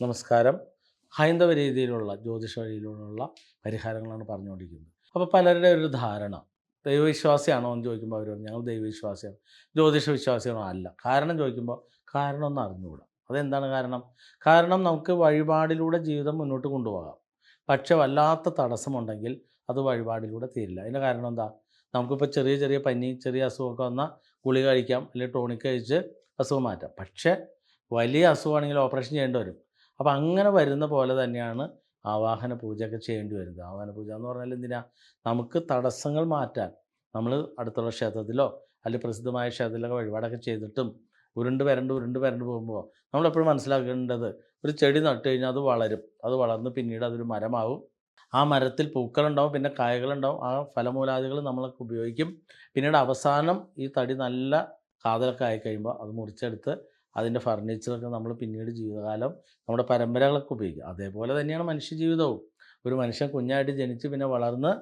നമസ്കാരം. ഹൈന്ദവ രീതിയിലുള്ള ജ്യോതിഷ രീതിയിലുള്ള പരിഹാരങ്ങളാണ് പറഞ്ഞുകൊണ്ടിരിക്കുന്നത്. അപ്പോൾ പലരുടെ ഒരു ധാരണ ദൈവവിശ്വാസിയാണോ എന്ന് ചോദിക്കുമ്പോൾ അവർ ഞങ്ങൾ ദൈവവിശ്വാസിയാണ്. ജ്യോതിഷ വിശ്വാസികളോ അല്ല. കാരണം ചോദിക്കുമ്പോൾ കാരണം ഒന്ന് അറിഞ്ഞുകൂടാ. അതെന്താണ് കാരണം? കാരണം നമുക്ക് വഴിപാടിലൂടെ ജീവിതം മുന്നോട്ട് കൊണ്ടുപോകാം. പക്ഷെ വല്ലാത്ത തടസ്സമുണ്ടെങ്കിൽ അത് വഴിപാടിലൂടെ തീരില്ല. അതിന്റെ കാരണം എന്താ? നമുക്കിപ്പോൾ ചെറിയ ചെറിയ പനി ചെറിയ അസുഖമൊക്കെ വന്നാൽ ഗുളിക കഴിക്കാം അല്ലെങ്കിൽ ടോണിക് കഴിച്ച് അസുഖം മാറ്റാം. പക്ഷേ വലിയ അസുഖമാണെങ്കിൽ ഓപ്പറേഷൻ ചെയ്യേണ്ടി വരും. അപ്പോൾ അങ്ങനെ വരുന്ന പോലെ തന്നെയാണ് ആവാഹന പൂജയൊക്കെ ചെയ്യേണ്ടി വരുന്നത്. ആവാഹന പൂജ എന്ന് പറഞ്ഞാൽ എന്തിനാ? നമുക്ക് തടസ്സങ്ങൾ മാറ്റാൻ. നമ്മൾ അടുത്തുള്ള ക്ഷേത്രത്തിലോ അല്ലെങ്കിൽ പ്രസിദ്ധമായ ക്ഷേത്രത്തിലൊക്കെ വഴിപാടൊക്കെ ചെയ്തിട്ടും ഉരുണ്ട് വരണ്ട് ഉരുണ്ട് വരണ്ട് പോകുമ്പോൾ നമ്മളെപ്പോഴും മനസ്സിലാക്കേണ്ടത് ഒരു ചെടി നട്ട് കഴിഞ്ഞാൽ അത് വളരും. അത് വളർന്ന് പിന്നീട് അതൊരു മരമാവും. ആ മരത്തിൽ പൂക്കളുണ്ടാവും പിന്നെ കായകളുണ്ടാവും. ആ ഫലമൂലാദികൾ നമ്മളൊക്കെ ഉപയോഗിക്കും. പിന്നീട് അവസാനം ഈ തടി നല്ല കാതലൊക്കെ ആയി കഴിയുമ്പോൾ അത് മുറിച്ചെടുത്ത് അതിന്റെ ഫർണിച്ചറൊക്കെ നമ്മൾ പിന്നീട് ജീവിതകാലം നമ്മുടെ പരമ്പരകളൊക്കെ ഉപയോഗിക്കും. അതേപോലെ തന്നെയാണ് മനുഷ്യ ജീവിതവും ഒരു മനുഷ്യൻ കുഞ്ഞായിട്ട് ജനിച്ച് പിന്നെ വളർന്ന്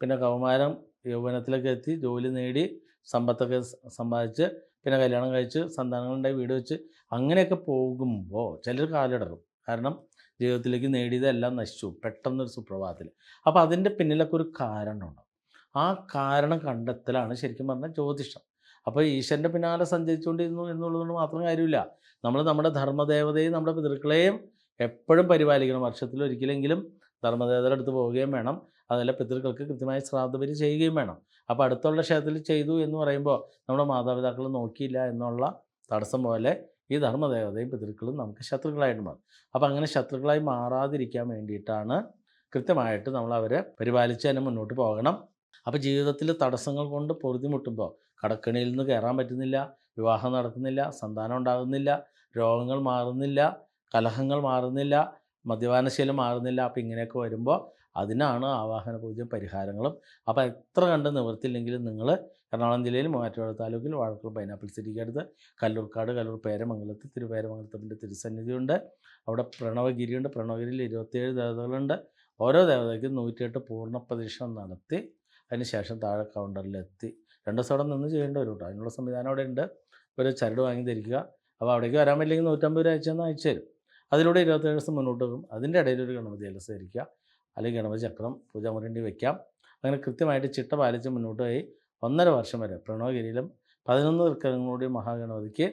പിന്നെ കൗമാരം യൗവനത്തിലൊക്കെ എത്തി ജോലി നേടി സമ്പത്തൊക്കെ സമ്പാദിച്ച് പിന്നെ കല്യാണം കഴിച്ച് സന്താനങ്ങളുണ്ടായി വീട് വെച്ച് അങ്ങനെയൊക്കെ പോകുമ്പോൾ ചിലർ കാലിടറും. കാരണം ജീവിതത്തിലേക്ക് നേടിയതെല്ലാം നശിച്ചു പെട്ടെന്നൊരു സുപ്രഭാതത്തിൽ. അപ്പോൾ അതിന്റെ പിന്നിലൊക്കെ ഒരു കാരണമുണ്ടാവും ആ കാരണം കണ്ടെത്തലാണ് ശരിക്കും പറഞ്ഞാൽ ജ്യോതിഷം. അപ്പോൾ ഈശ്വരന്റെ പിന്നാലെ സഞ്ചരിച്ചുകൊണ്ടിരുന്നു എന്നുള്ളതുകൊണ്ട് മാത്രം കാര്യമില്ല. നമ്മൾ നമ്മുടെ ധർമ്മദേവതയും നമ്മുടെ പിതൃക്കളെയും എപ്പോഴും പരിപാലിക്കണം. വർഷത്തിൽ ഒരിക്കലെങ്കിലും ധർമ്മദേവതയുടെ അടുത്ത് പോവുകയും വേണം. അതല്ല പിതൃക്കൾക്ക് കൃത്യമായി ശ്രാദ്ധപരി ചെയ്യുകയും വേണം. അപ്പോൾ അടുത്തുള്ള ക്ഷേത്രത്തിൽ ചെയ്തു എന്ന് പറയുമ്പോൾ നമ്മുടെ മാതാപിതാക്കൾ നോക്കിയില്ല എന്നുള്ള തടസ്സം പോലെ ഈ ധർമ്മദേവതയും പിതൃക്കളും നമുക്ക് ശത്രുക്കളായിട്ട് മാറും. അപ്പോൾ അങ്ങനെ ശത്രുക്കളായി മാറാതിരിക്കാൻ വേണ്ടിയിട്ടാണ് കൃത്യമായിട്ട് നമ്മൾ അവരെ പരിപാലിച്ച് തന്നെ മുന്നോട്ട് പോകണം. അപ്പോൾ ജീവിതത്തിൽ തടസ്സങ്ങൾ കൊണ്ട് പൊറുതിമുട്ടുമ്പോൾ കടക്കണിയിൽ നിന്ന് കയറാൻ പറ്റുന്നില്ല വിവാഹം നടക്കുന്നില്ല സന്താനം ഉണ്ടാകുന്നില്ല രോഗങ്ങൾ മാറുന്നില്ല കലഹങ്ങൾ മാറുന്നില്ല മദ്യപാനശീലം മാറുന്നില്ല. അപ്പം ഇങ്ങനെയൊക്കെ വരുമ്പോൾ അതിനാണ് ആവാഹന പൂജയും പരിഹാരങ്ങളും. അപ്പോൾ എത്ര കണ്ട് നിവൃത്തിയില്ലെങ്കിലും നിങ്ങൾ എറണാകുളം ജില്ലയിൽ മൂവാറ്റുപുഴ താലൂക്കിൽ വാഴക്കുളം പൈനാപ്പിൾ സിറ്റിക്ക് അടുത്ത് കല്ലൂർക്കാട് കല്ലൂർ പേരമംഗലത്ത് തിരുപേരമംഗലത്തിന്റെ തിരുസന്നിധിയുണ്ട്. അവിടെ പ്രണവഗിരിയുണ്ട്. പ്രണവഗിരിയിൽ ഇരുപത്തിയേഴ് ദേവതകളുണ്ട്. ഓരോ ദേവതയ്ക്കും നൂറ്റിയെട്ട് പൂർണ പ്രദക്ഷിണം നടത്തി അതിനുശേഷം താഴെ കൗണ്ടറിലെത്തി രണ്ട് ദിവസം അവിടെ നിന്ന് ചെയ്യേണ്ടി വരും കേട്ടോ അതിനുള്ള സംവിധാനം അവിടെ ഉണ്ട്. ഒരു ചരട് വാങ്ങി ധരിക്കുക അപ്പോൾ അവിടേക്ക് വരാൻ പറ്റില്ലെങ്കിൽ നൂറ്റമ്പത് രൂപ അയച്ചു തന്നാൽ അയച്ചു തരും. അതിലൂടെ ഇരുപത്തേഴ് ദിവസം മുന്നോട്ട് പോകും. അതിന്റെ ഇടയിൽ ഒരു ഗണപതി അലസ് ധരിക്കുക. അല്ലെങ്കിൽ ഗണപതി ചക്രം പൂജാമുരണ്ടി വയ്ക്കാം അങ്ങനെ കൃത്യമായിട്ട് ചിട്ട പാലിച്ച് മുന്നോട്ട് പോയി ഒന്നര വർഷം വരെ പ്രണവഗിരിയിലും പതിനൊന്ന് തൃക്കരങ്ങളോടെ മഹാഗണപതിക്ക്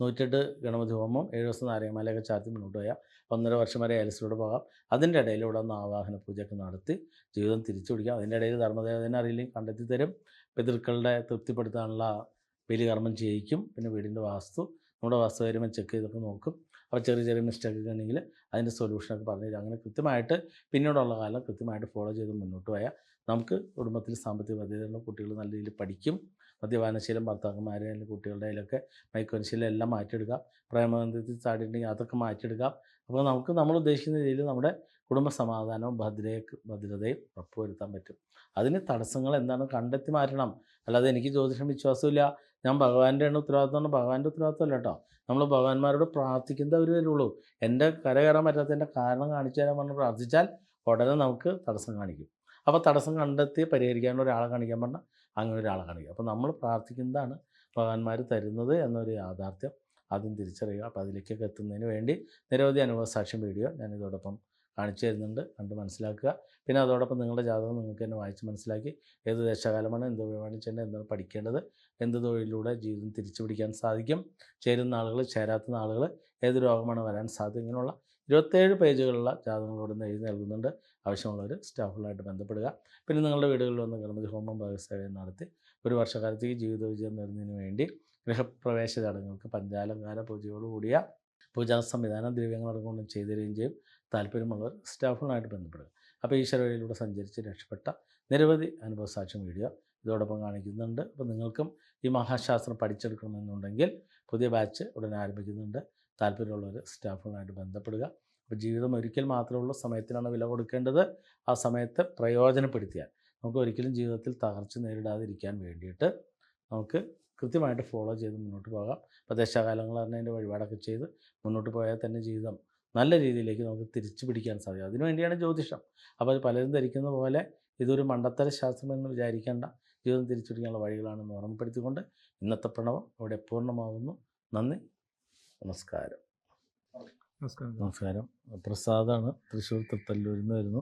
നൂറ്റെട്ട് ഗണപതി ഹോമം ഏഴ് ദിവസം നാരങ്ങമാലയൊക്കെ ചാർത്തി മുന്നോട്ട് പോയാൽ ഒന്നര വർഷം വരെ ഏലസിലൂടെ പോകാം. അതിന്റെ ഇടയിലൂടെ ഒന്ന് ആവാഹന പൂജയൊക്കെ നടത്തി ജീവിതം തിരിച്ചു പിടിക്കാം അതിന്റെ ഇടയിൽ ധർമ്മദേവതനെ അറിയില്ലെങ്കിൽ കണ്ടെത്തി തരും പിതൃക്കളുടെ തൃപ്തിപ്പെടുത്താനുള്ള ബലികർമ്മം ചെയ്യിക്കും. പിന്നെ വീടിന്റെ വാസ്തു നമ്മുടെ വാസ്തുകാര്യം ചെക്ക് ചെയ്തൊക്കെ നോക്കും. അപ്പോൾ ചെറിയ ചെറിയ മിസ്റ്റേക്ക് ഒക്കെ ഉണ്ടെങ്കിൽ അതിന്റെ സൊല്യൂഷനൊക്കെ പറഞ്ഞു തരും. അങ്ങനെ കൃത്യമായിട്ട് പിന്നീടുള്ള കാലം കൃത്യമായിട്ട് ഫോളോ ചെയ്ത് മുന്നോട്ട് പോയാൽ നമുക്ക് കുടുംബത്തിൽ സാമ്പത്തിക ബാധ്യതയുള്ള കുട്ടികൾ നല്ല രീതിയിൽ പഠിക്കും. മദ്യപാനശീലം ഭർത്താക്കന്മാരെ അല്ലെങ്കിൽ കുട്ടികളുടെ അതിലൊക്കെ മൈക്കോൻശീലം എല്ലാം മാറ്റിയെടുക്കാം പ്രേമബന്ധത്തിൽ ചാടിയിട്ടുണ്ടെങ്കിൽ അതൊക്കെ മാറ്റിയെടുക്കാം അപ്പോൾ നമുക്ക് നമ്മൾ ഉദ്ദേശിക്കുന്ന രീതിയിൽ നമ്മുടെ കുടുംബ സമാധാനവും ഭദ്രയെ ഭദ്രതയും ഉറപ്പുവരുത്താൻ പറ്റും. അതിന് തടസ്സങ്ങൾ എന്താണ്? കണ്ടെത്തി മാറ്റണം. അല്ലാതെ എനിക്ക് ജ്യോതിഷം വിശ്വാസമില്ല. ഞാൻ ഭഗവാന്റെ ആണ് ഉത്തരവാദിത്തമാണ് ഭഗവാന്റെ ഉത്തരവാദിത്തമല്ല കേട്ടോ. നമ്മൾ ഭഗവാന്മാരോട് പ്രാർത്ഥിക്കുന്നവർ വരുള്ളൂ. എന്റെ കര കയറാൻ പറ്റാത്തതിന്റെ കാരണം കാണിച്ചു തരാൻ പറഞ്ഞ് പ്രാർത്ഥിച്ചാൽ ഉടനെ നമുക്ക് തടസ്സം കാണിക്കും. അപ്പോൾ തടസ്സം കണ്ടെത്തി പരിഹരിക്കാനുള്ള ഒരാളെ കാണിക്കാൻ പറഞ്ഞാൽ അങ്ങനെ ഒരാളെ കാണിക്കുക. അപ്പോൾ നമ്മൾ പ്രാർത്ഥിക്കുന്നതാണ് ഭഗവാന്മാർ തരുന്നത് എന്നൊരു യാഥാർത്ഥ്യം ആദ്യം തിരിച്ചറിയുക. അപ്പോൾ അതിലേക്കൊക്കെ എത്തുന്നതിന് വേണ്ടി നിരവധി അനുഭവ സാക്ഷ്യം വീഡിയോ ഞാൻ ഇതോടൊപ്പം കാണിച്ചു തരുന്നുണ്ട്. കണ്ട് മനസ്സിലാക്കുക. പിന്നെ അതോടൊപ്പം നിങ്ങളുടെ ജാതകം നിങ്ങൾക്ക് തന്നെ വായിച്ച് മനസ്സിലാക്കി. ഏത് ദേശകാലമാണ് എന്ത് ചെയ്യേണ്ടത് എന്താണ് പഠിക്കേണ്ടത് എന്ത് തൊഴിലിലൂടെ ജീവിതം തിരിച്ചു പിടിക്കാൻ സാധിക്കും? ചേരുന്ന ആളുകൾ ചേരാത്ത ആളുകൾ ഏത് രോഗമാണ് വരാൻ സാധ്യത? ഇങ്ങനെയുള്ള ഇരുപത്തേഴ് പേജുകളുള്ള ജാതകങ്ങളോട് എഴുതി നൽകുന്നുണ്ട്. ആവശ്യമുള്ളവർ സ്റ്റാഫുകളായിട്ട് ബന്ധപ്പെടുക. പിന്നെ നിങ്ങളുടെ വീടുകളിൽ വന്ന് ഗണപതി ഹോമം ഭാഗസേവയം നടത്തി ഒരു വർഷക്കാലത്തേക്ക് ജീവിത വിജയം നേടുന്നതിന് വേണ്ടി ഗൃഹപ്രവേശ ചടങ്ങുകൾക്ക് പഞ്ചാലങ്കാര പൂജയോടുകൂടിയ പൂജാ സംവിധാനം ദ്രവ്യങ്ങളടക്കം ചെയ്തു തരികയും ചെയ്യും. താല്പര്യമുള്ളവർ സ്റ്റാഫുകളായിട്ട് ബന്ധപ്പെടുക. അപ്പോൾ ഈശ്വര വഴിയിലൂടെ സഞ്ചരിച്ച് രക്ഷപ്പെട്ട നിരവധി അനുഭവ സാക്ഷ്യം വീഡിയോ ഇതോടൊപ്പം കാണിക്കുന്നുണ്ട്. അപ്പോൾ നിങ്ങൾക്കും ഈ മഹാശാസ്ത്രം പഠിച്ചെടുക്കണമെന്നുണ്ടെങ്കിൽ പുതിയ ബാച്ച് ഉടനെ ആരംഭിക്കുന്നുണ്ട്. താല്പര്യമുള്ളവർ സ്റ്റാഫുകളുമായിട്ട് ബന്ധപ്പെടുക. അപ്പോൾ ജീവിതം ഒരിക്കൽ മാത്രമുള്ള സമയത്തിനാണ് വില കൊടുക്കേണ്ടത്. ആ സമയത്തെ പ്രയോജനപ്പെടുത്തിയാൽ നമുക്ക് ഒരിക്കലും ജീവിതത്തിൽ തകർച്ച നേരിടാതിരിക്കാൻ വേണ്ടിയിട്ട് നമുക്ക് കൃത്യമായിട്ട് ഫോളോ ചെയ്ത് മുന്നോട്ട് പോകാം. അപ്പോൾ ദശകാലങ്ങൾ പറഞ്ഞ അതിന്റെ വഴിപാടൊക്കെ ചെയ്ത് മുന്നോട്ട് പോയാൽ തന്നെ ജീവിതം നല്ല രീതിയിലേക്ക് നമുക്ക് തിരിച്ചു പിടിക്കാൻ സാധിക്കും. അതിനുവേണ്ടിയാണ് ജ്യോതിഷം. അപ്പോൾ അത് പലരും ധരിക്കുന്ന പോലെ ഇതൊരു മണ്ടത്തര ശാസ്ത്രമെന്ന് വിചാരിക്കേണ്ട. ജീവിതം തിരിച്ചു പിടിക്കാനുള്ള വഴികളാണെന്ന് ഓർമ്മപ്പെടുത്തിക്കൊണ്ട് ഇന്നത്തെ പ്രണവം അവിടെ പൂർണമാകുന്നു നന്ദി. നമസ്കാരം. നമസ്കാരം. നമസ്കാരം. പ്രസാദാണ്. തൃശ്ശൂർ തൃത്തല്ലൂരിൽ നിന്ന് വരുന്നു.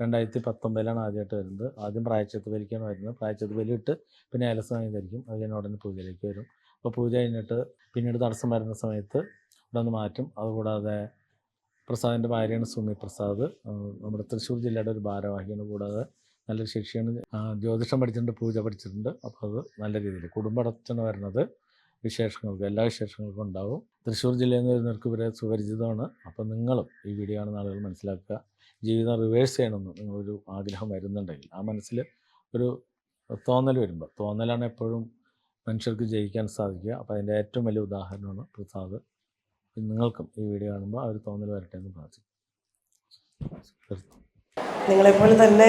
രണ്ടായിരത്തി പത്തൊമ്പതിലാണ് ആദ്യമായിട്ട് വരുന്നത്. ആദ്യം പ്രായച്ചത്ത് ബലിക്കാണ് വരുന്നത്. പ്രായച്ചത്ത് ബലി ഇട്ട് പിന്നെ ഏലസ് വാങ്ങി ധരിക്കും അത് കഴിഞ്ഞ ഉടനെ പൂജയിലേക്ക് വരും. അപ്പോൾ പൂജ കഴിഞ്ഞിട്ട് പിന്നീട് തടസ്സം വരുന്ന സമയത്ത് ഇവിടെ നിന്ന് മാറ്റും. അതുകൂടാതെ പ്രസാദിന്റെ ഭാര്യയാണ് സുമി പ്രസാദ്. നമ്മുടെ തൃശ്ശൂർ ജില്ലയുടെ ഒരു ഭാരവാഹിയാണ്. കൂടാതെ നല്ലൊരു ശിക്ഷയാണ്. ജ്യോതിഷം പഠിച്ചിട്ടുണ്ട് പൂജ പഠിച്ചിട്ടുണ്ട്. അപ്പോൾ അത് നല്ല രീതിയിൽ കുടുംബടച്ചാണ് വരുന്നത് വിശേഷങ്ങൾക്ക് എല്ലാ വിശേഷങ്ങൾക്കും ഉണ്ടാവും. തൃശ്ശൂർ ജില്ലയിൽ നിന്ന് വരുന്നവർക്ക് ഇവരെ സുപരിചിതമാണ്. അപ്പോൾ നിങ്ങളും ഈ വീഡിയോ ആണ് ആളുകൾ മനസ്സിലാക്കുക. ജീവിതം റിവേഴ്സ് ചെയ്യണമെന്ന് നിങ്ങളൊരു ആഗ്രഹം വരുന്നുണ്ടെങ്കിൽ ആ മനസ്സിൽ ഒരു തോന്നൽ വരുമ്പോൾ തോന്നലാണ് എപ്പോഴും മനുഷ്യർക്ക് ജയിക്കാൻ സാധിക്കുക. അപ്പോൾ അതിന്റെ ഏറ്റവും വലിയ ഉദാഹരണമാണ് പ്രസാദ്. നിങ്ങൾക്കും ഈ വീഡിയോ കാണുമ്പോൾ ആ ഒരു തോന്നൽ വരട്ടെ എന്ന് പ്രാർത്ഥിക്കും നിങ്ങളെപ്പോലെ തന്നെ